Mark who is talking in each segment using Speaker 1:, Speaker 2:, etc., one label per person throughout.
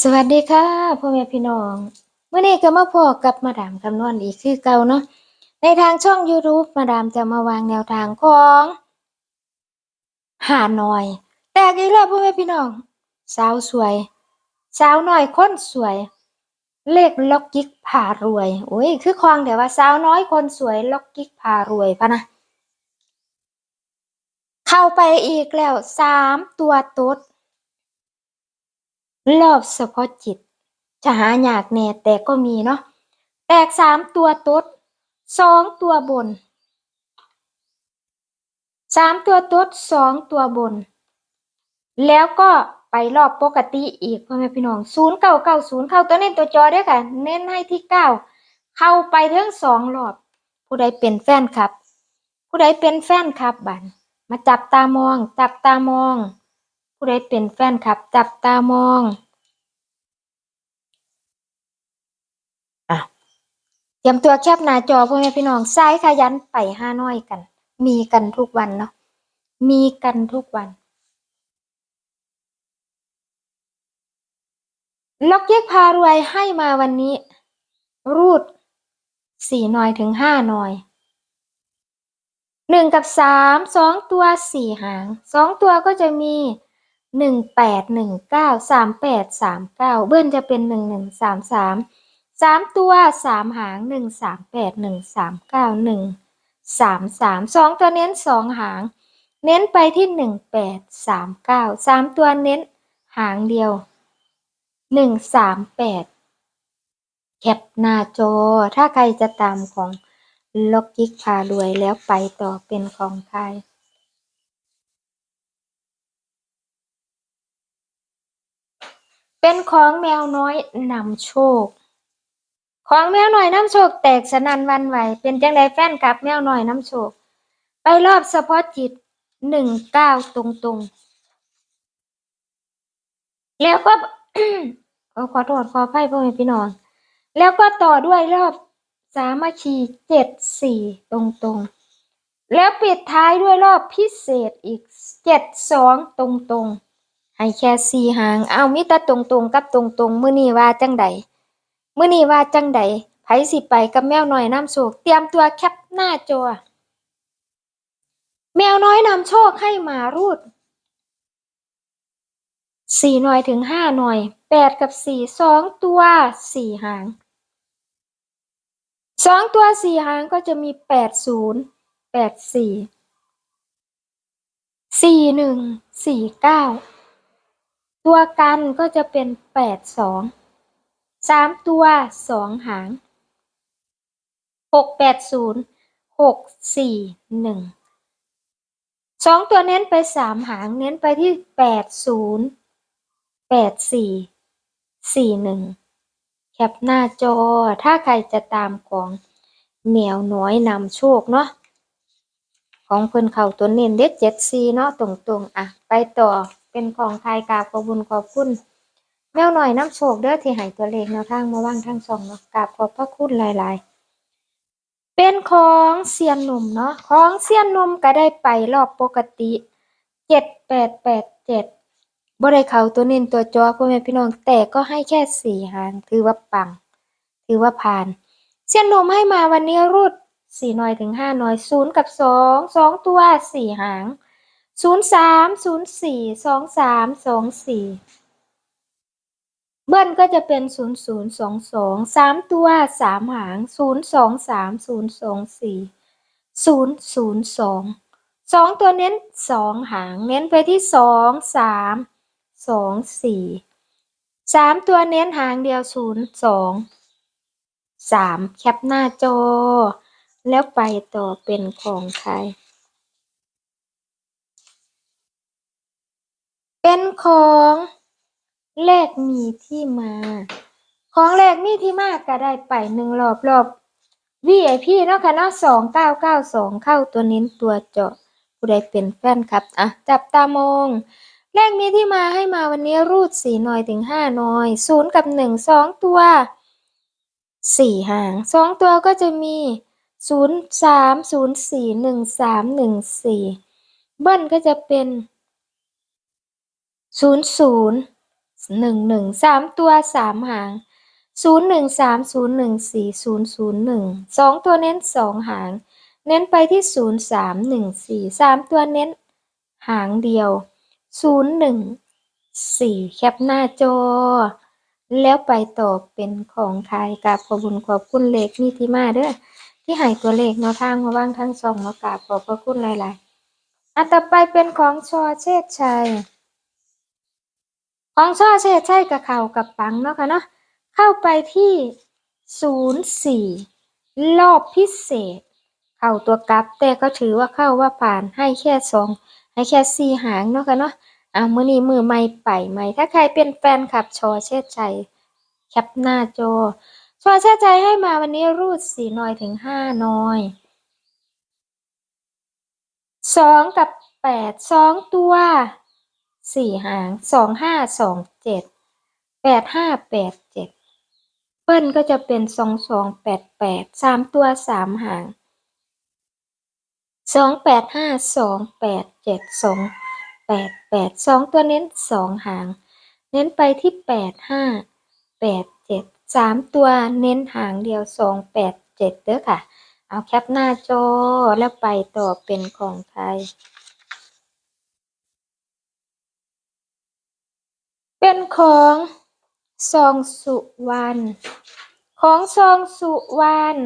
Speaker 1: สวัสดีค่ะพ่อแม่พี่น้องเมื่อนี้ก็มาพอกับมาดามคำนวณอีกคือเก่าเนาะในทางช่อง YouTube มาดามจะมาวางแนวทางของหาหน่อย แต่อีกแล้วพ่อแม่พี่น้อง สาวสวย สาวน้อยคนสวย เลขล็อกกิ๊กพารวยโอ้ยคือคลองแต่ว่าสาวน้อยคนสวยล็อกกิ๊กพารวยพะนะ เข้าไปอีกแล้วสามตัวต๊ด รอบเฉพาะจิต จะหายากแน่แต่ก็มีเนาะแตกสามตัวตดสองตัวบนสามตัวตดสองตัวบน แล้วก็ไปรอบปกติอีกพ่อแม่พี่น้องศูนย์เก้าเก้าศูนย์เข้าตัวเน้นตัวจอด้วยค่ะ เน้นให้ที่เก้าเข้าไปทั้งสองรอบ ผู้ใดเป็นแฟนคลับ ผู้ใดเป็นแฟนคลับบันมาจับตามอง จับตามอง ผู้ใดเป็นแฟนคลับ จับตามอง อะ เตรียมตัวแคปหน้าจอพ่อแม่พี่น้องซ้ายขยันไปห้าน้อยกัน มีกันทุกวันเนาะ มีกันทุกวัน ล็อกเก็กพารวยให้มาวันนี้ รูดสี่หน่อยถึงห้าหน่อยหนึ่งกับสามสองตัวสี่หางสองตัวก็จะมี หนึ่งแปดหนึ่งเก้าสามแปดสามเก้าเบิ้ลจะเป็นหนึ่งหนึ่งสามสามสามตัวสามหางหนึ่งสามแปดหนึ่งสามเก้าหนึ่งสามสามสองตัวเน้นสองหาง เน้นไปที่หนึ่งแปดสามเก้าสามตัวเน้นหางเดียวหนึ่งสามแปดแคปหน้าจอ ถ้าใครจะตามของล็อกกิกพารวยแล้วไปต่อเป็นของใคร เป็นของแมวน้อยนำโชค ของแมวน้อยนำโชค แตกสนันวันไหว เป็นจังไดแฟนกับแมวน้อยนำโชค ไปรอบเฉพาะจิตหนึ่งเก้าตรงตรงแล้วก็เออขอโทษขออภัยพ่อแม่พี่น้อง แล้วก็ต่อด้วยรอบสามัคคีเจ็ดสี่ตรงตรงแล้วปิดท้ายด้วยรอบพิเศษอีกเจ็ดสองตรงตรง ให้แค่สี่หาง เอามิตรตรงตรงๆกับตรงตรงมื้อนี้ว่าจังใดมื้อนี้ว่าจังใดไผสิไปกับแมวน้อยน้ำโชค เตรียมตัวแคปหน้าจอ แมวน้อยนำโชคให้มารูดสี่หน่อยถึงห้าหน่อยแปดกับสี่สองตัวสี่หางสองตัวสี่หางก็จะมีแปดศูนย์แปดสี่สี่หนึ่งสี่เก้า ตัวกันก็จะเป็นแปดสองสามตัวสองหางหกแปดศูนย์หกสี่หนึ่งสองตัวเน้นไปสามหางเน้นไปที่แปดศูนย์แปดสี่สี่หนึ่งแคปหน้าจอถ้าใครจะตามของแมวน้อยนำโชคเนาะของเพิ่นเขาตัวเน้นเด็ดเจ็ดซีเนาะตรงๆ อะ ไปต่อ เป็นของใครกราบขอบุญขอบคุณแมวหน่อยน้ำโชคเด้อที่ให้ตัวเลขแนวทางมาว่างทั้งสองเนาะกราบขอบพระคุณหลาย ๆ เป็นของเซียนหนุ่มเนาะของเซียนหนุ่มก็ได้ไปรอบปกติเจ็ดแปดแปดเจ็ดบ่ได้เขาตัวเน้นตัวจอพ่อแม่พี่น้องแต่ก็ให้แค่สี่หางถือว่าปัง ถือว่าผ่านเส้นนมให้มาวันนี้รูดสี่หน่อยถึงห้าหน่อยศูนย์กับสองสองตัวสี่หาง ศูนย์สามศูนย์สี่สองสามสองสี่เบิ้ลก็จะเป็นศูนย์ศูนย์สองสองสามตัวสามหางศูนย์สองสามศูนย์สองสี่ศูนย์ศูนย์สองสองตัวเน้นสองหาง เน้นไปที่สองสามสองสี่สามตัวเน้นหางเดียวศูนย์สองสามแคปหน้าจอ แล้วไปต่อเป็นของใคร เป็นของเลขมีที่มา ของเลขมีที่มาก็ได้ไปหนึ่งรอบรอบ VIP เนาะค่ะเนาะสองเก้าเก้าสองเข้าตัวเน้นตัวเจาะผู้ใดเป็นแฟนครับอะจับตามองเลขมีที่มาให้มาวันนี้รูดสี่หน่อยถึงห้าหน่อยศูนย์กับหนึ่งสองตัวสี่หางสองตัวก็จะมีศูนย์สามศูนย์สี่หนึ่งสามหนึ่งสี่เบิ้ลก็จะเป็น ศูนย์ศูนย์หนึ่งหนึ่งสามตัวสามหางศูนย์หนึ่งสามศูนย์หนึ่งสี่ศูนย์ศูนย์หนึ่งสองตัวเน้นสองหาง เน้นไปที่ศูนย์สามหนึ่งสี่สามตัวเน้นหางเดียวศูนย์หนึ่งสี่แคปหน้าจอ แล้วไปต่อเป็นของใครกับขอบคุญขอบคุณเลขมีที่มาเด้อที่ให้ตัวเลขแนวทางมาว่างทั้งสองมากราบขอบพระคุณหลายๆอันต่อไปเป็นของชอเชษชัย ของช่อเชษใช่กับเข่ากับปังเนาะค่ะเนาะเข้าไปที่ศูนย์สี่รอบพิเศษ เข้าตัวกลับแต่ก็ถือว่าเข้าว่าผ่านให้แค่สองให้แค่สี่หางเนาะค่ะเนาะเอะมื้อนี้มือใหม่ไปใหม่ถ้าใครเป็นแฟนคลับชอเชษชัยแคปหน้าจอชอเชษชัยให้มาวันนี้รูดสี่น้อยถึงห้าน้อยสองกับแปดสองตัว สี่หางสองห้าสองเจ็ดแปดห้าแปดเจ็ดเปิ้ลก็จะเป็นสองสองแปดแปดสามตัวสามหางสองแปดห้าสองแปดเจ็ดสองแปดแปดสองตัวเน้นสองหาง เน้นไปที่แปดห้าแปดเจ็ดสามตัวเน้นหางเดียวสองแปดเจ็ดเด้อค่ะ เอาแคปหน้าจอแล้วไปต่อเป็นของใคร เป็นของซองสุวรรณของซองสุวรรณ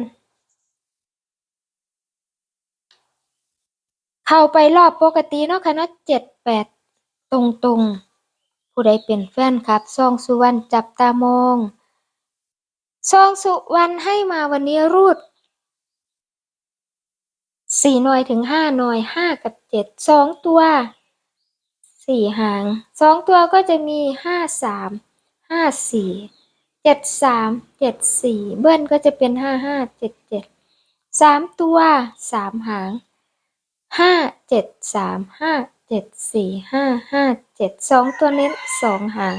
Speaker 1: เข้าไปรอบปกติเนาะค่ะเนาะเจ็ดแปดตรงตรงผู้ใดเป็นแฟนครับซองสุวรรณจับตามองซองสุวรรณให้มาวันนี้รูดสี่หน่วยถึงห้าหน่วยห้ากับเจ็ดสองตัว สี่หางสองตัวก็จะมีห้าสามห้าสี่เจ็ดสามเจ็ดสี่เบิ้ลก็จะเป็นห้าห้าเจ็ดเจ็ดสามตัวสามหางห้าเจ็ดสามห้าเจ็ดสี่ห้าห้าเจ็ดสองตัวเน้นสองหาง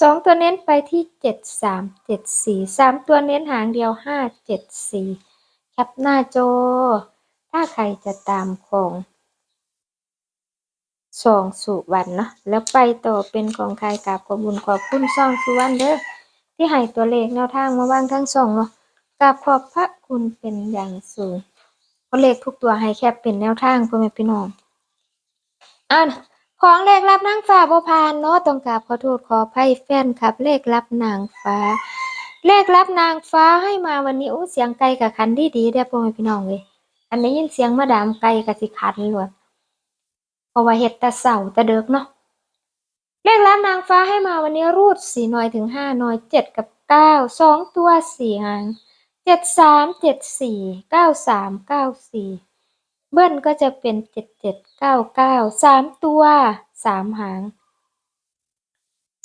Speaker 1: สองตัวเน้นไปที่เจ็ดสามเจ็ดสี่สามตัวเน้นหางเดียวห้าเจ็ดสี่แคปหน้าจอ ถ้าใครจะตามของ สองสุวรรณเนาะแล้วไปต่อเป็นของใครกับขอบคุญขอบคุณสองสุวรรณเด้อที่ให้ตัวเลขแนวทางมาว่างทั้งสองเนาะกับขอบพระคุณเป็นอย่างสูงเพราะเลขทุกตัวให้แค่เป็นแนวทางพ่อแม่พี่น้องอ่านของเลขรับนางฟ้าบพานเนาะต้องกราบขอโทษขออภัยแฟนครับ เลขรับนางฟ้า เลขรับนางฟ้าให้มาวันนี้อู้เสียงไก่กับคันดีดีเด้อพ่อแม่พี่น้องเลยอันนี้ยินเสียงมาดามไก่กับสิคันเลย เพราะว่าเฮ็ดแต่เสาแต่เด็กเนาะเลขรับนางฟ้าให้มาวันนี้รูดสี่หน่อยถึงห้าหน่อยเจ็ดกับเก้าสองตัวสี่หางเจ็ดสามเจ็ดสี่เก้าสามเก้าสี่เบิ้ลก็จะเป็นเจ็ดเจ็ดเก้าเก้าสามตัวสามหาง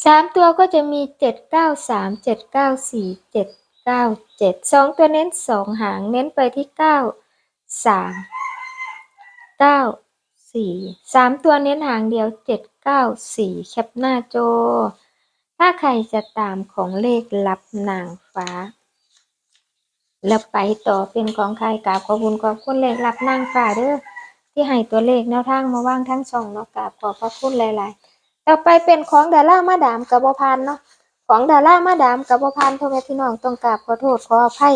Speaker 1: สามตัวก็จะมีเจ็ดเก้าสามเจ็ดเก้าสี่เจ็ดเก้าเจ็ดสองตัวเน้นสองหางเน้นไปที่เก้าสามเก้า สี่สามตัวเน้นหางเดียวเจ็ดเก้าสี่แคปหน้าจอ ถ้าใครจะตามของเลขลับนางฟ้า แล้วไปต่อเป็นของใครกราบขอบคุณขอบคุณเลขลับนางฟ้าเด้อที่ให้ตัวเลขแนวทางมาว่างทั้งช่องเนาะกราบขอบพระคุณหลายๆ ต่อไปเป็นของดารามาดามกับบพันเนาะของดารามาดามกับบพันพ่อแม่พี่น้องต้องกราบขอโทษขออภัย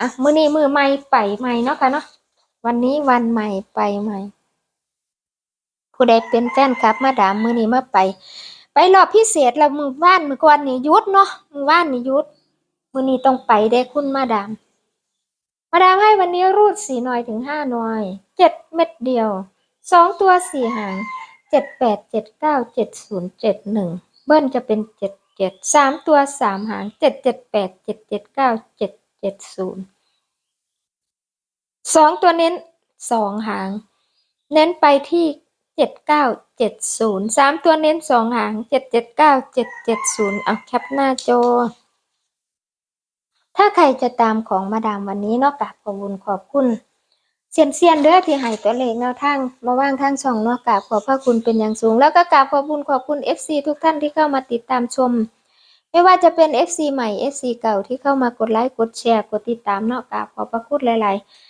Speaker 1: อะมือนี้มือใหม่ไปใหม่เนาะค่ะเนาะวันนี้วันใหม่ไปใหม่ ผู้ใดเป็นแฟนคลับ มาดามมือนี้มาไป ไปรอบพิเศษแล้วมือว่านมือก่อนนี่ยุดเนาะมือว่านนี่ยุดมือนี้ต้องไปได้คุณมาดาม มาดามให้วันนี้รูดสี่หน่อยถึงห้าหน่อยเจ็ดเม็ดเดียวสองตัวสี่หางเจ็ดแปดเจ็ดเก้าเจ็ดศูนย์เจ็ดหนึ่งเบิ้ลจะเป็นเจ็ดเจ็ดสามตัวสามหางเจ็ดเจ็ดแปดเจ็ดเจ็ดเก้าเจ็ดเจ็ดศูนย์สองตัวเน้นสองหาง เน้นไปที่ จ็ดเก้าเจ็ดศูนย์สามตัวเน้นสองหางเจ็ดเจ็ดเก้าเจ็ดเจ็ดศูนย์เอาแคปหน้าจอ ถ้าใครจะตามของมาดามวันนี้เนอกจากขอบคุณขอบคุณเซียนเซียนเด้อที่ให้ตัวเลขแนวทางมาว่างทางช่องเนอกกราบขอบพระคุณเป็นอย่างสูง แล้วก็กราบขอบคุณขอบคุณ FC ทุกท่านที่เข้ามาติดตามชม ไม่ว่าจะเป็น FC ใหม่ FC เก่าที่เข้ามากดไลค์กดแชร์กดติดตามเนอกกราบขอบพระคุณหลาย ๆ